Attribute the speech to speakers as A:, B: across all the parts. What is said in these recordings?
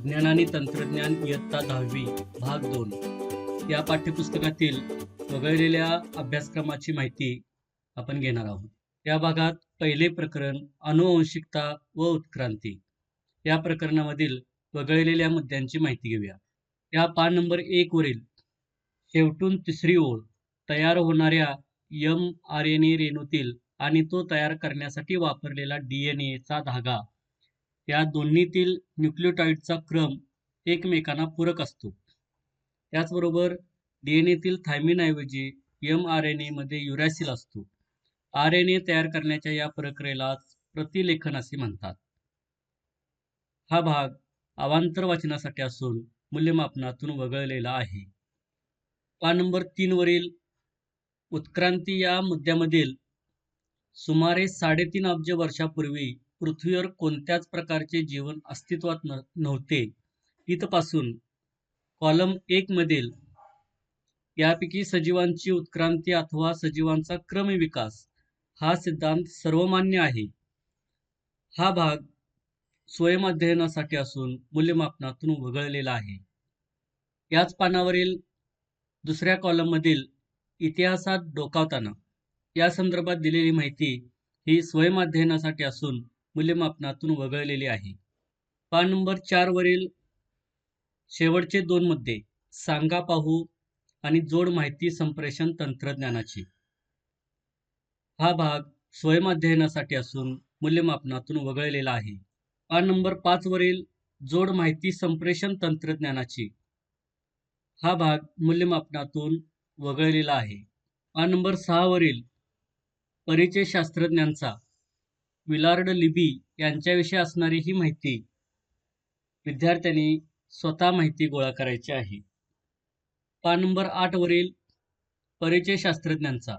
A: विज्ञान आणि तंत्रज्ञान इयत्ता दहावी भाग दोन. या पाठ्यपुस्तकातील वगळलेल्या अभ्यासक्रमाची माहिती आपण घेणार आहोत. या भागात पहिले प्रकरण अनुवंशिकता व उत्क्रांती. या प्रकरणामधील वगळलेल्या मुद्द्यांची माहिती घेऊया. या पान नंबर एक वरील शेवटून तिसरी ओळ तयार होणाऱ्या एम आर एन ए रेणूतील आणि तो तयार करण्यासाठी वापरलेला डी एन एचा धागा. या दोन्हीतील न्यूक्लिओटाईडचा क्रम एकमेकांना पूरक असतो. त्याचबरोबर डी एन एतील थायमिनऐवजी एम आर एन एमध्ये युरॅसिल असतो. आर एन ए तयार करण्याच्या या प्रक्रियेलाच प्रतिलेखन असे म्हणतात. हा भाग अवांतर वाचनासाठी असून मूल्यमापनातून वगळलेला आहे. पान नंबर तीन वरील उत्क्रांती या मुद्द्यामधील सुमारे साडेतीन अब्ज वर्षापूर्वी पृथ्वीवर कोणत्याच प्रकारचे जीवन अस्तित्वात न नव्हते. इथपासून कॉलम एकमधील यापैकी सजीवांची उत्क्रांती अथवा सजीवांचा क्रमविकास हा सिद्धांत सर्वमान्य आहे. हा भाग स्वयंअध्ययनासाठी असून मूल्यमापनातून वगळलेला आहे. याच पानावरील दुसऱ्या कॉलममधील इतिहासात डोकावताना या संदर्भात दिलेली माहिती ही स्वयंअध्ययनासाठी असून मूल्यमापनातून वगळलेली आहे. पान नंबर चार वरील शेवटचे दोन मुद्दे सांगा पाहू आणि जोड माहिती संप्रेषण तंत्रज्ञानाची. हा भाग स्वयंअध्ययनासाठी असून मूल्यमापनातून वगळलेला आहे. पान नंबर पाच वरील जोड माहिती संप्रेषण तंत्रज्ञानाची. हा भाग मूल्यमापनातून वगळलेला आहे. पान नंबर सहा वरील परिचय शास्त्रज्ञांचा विलार्ड लिबी यांच्याविषयी असणारी ही माहिती विद्यार्थ्यांनी स्वतः माहिती गोळा करायची आहे. पान नंबर आठवरील परिचय शास्त्रज्ञांचा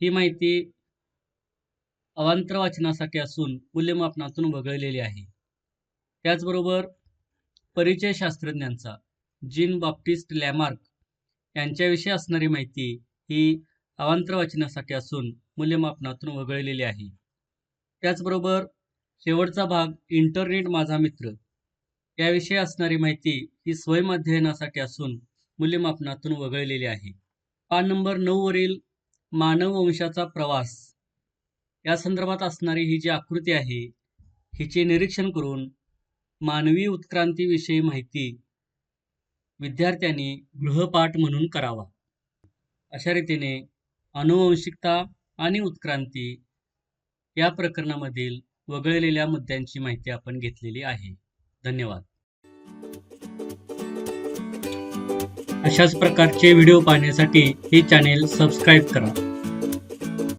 A: ही माहिती अवांतर वाचनासाठी असून मूल्यमापनातून वगळलेली आहे. त्याचबरोबर परिचय शास्त्रज्ञांचा जीन बाप्टिस्ट लॅमार्क यांच्याविषयी असणारी माहिती ही अवांतर वाचनासाठी असून मूल्यमापनातून वगळलेली आहे. त्याचबरोबर शेवटचा भाग इंटरनेट माझा मित्र. याविषयी असणारी माहिती ही स्वयं अध्ययनासाठी असून मूल्यमापनातून वगळलेली आहे. पान नंबर नऊवरील मानववंशाचा मानव वंशाचा प्रवास. या संदर्भात असणारी ही जी आकृती आहे हिचे निरीक्षण करून मानवी उत्क्रांतीविषयी माहिती विद्यार्थ्यांनी गृहपाठ म्हणून करावा. अशा रीतीने अनुवंशिकता आणि उत्क्रांती या प्रकरणामधील वगळलेल्या मुद्द्यांची माहिती आपण घेतलेली आहे. धन्यवाद. अशाच प्रकारचे व्हिडिओ पाहण्यासाठी हे चॅनेल सबस्क्राईब करा.